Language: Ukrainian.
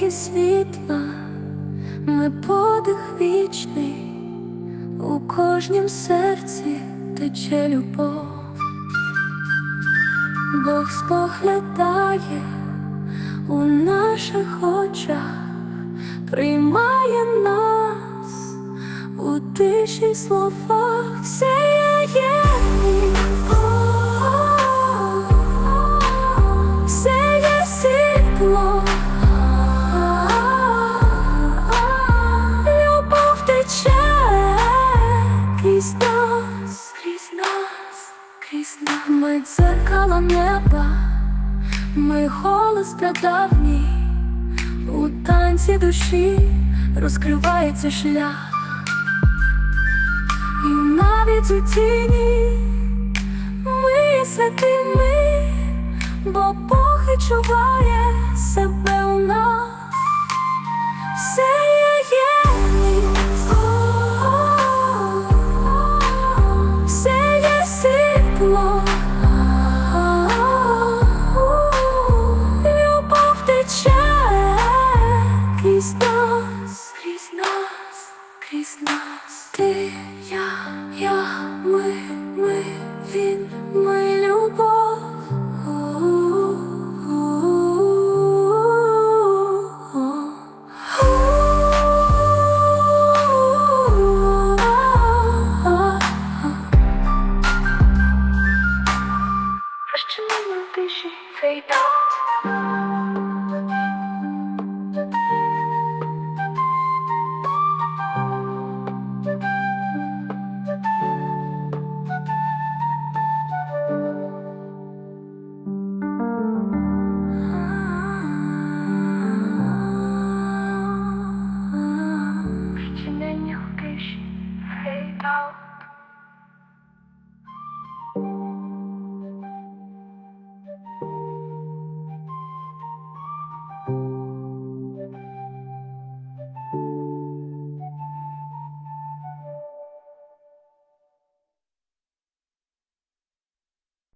проміньки світла, ми подих вічний, у кожнім серці тече любов, Бог споглядає у наших очах, приймає нас у тиші словах все є. Все є світло. Крізь нами дзеркало неба, мій голос прадавній, у танці душі розкривається шлях, і навіть у тіні ми є Ти, я, я, ми, ми, він, ми любов. О -о -о -о -о. Ще нема тиші, фейдау No.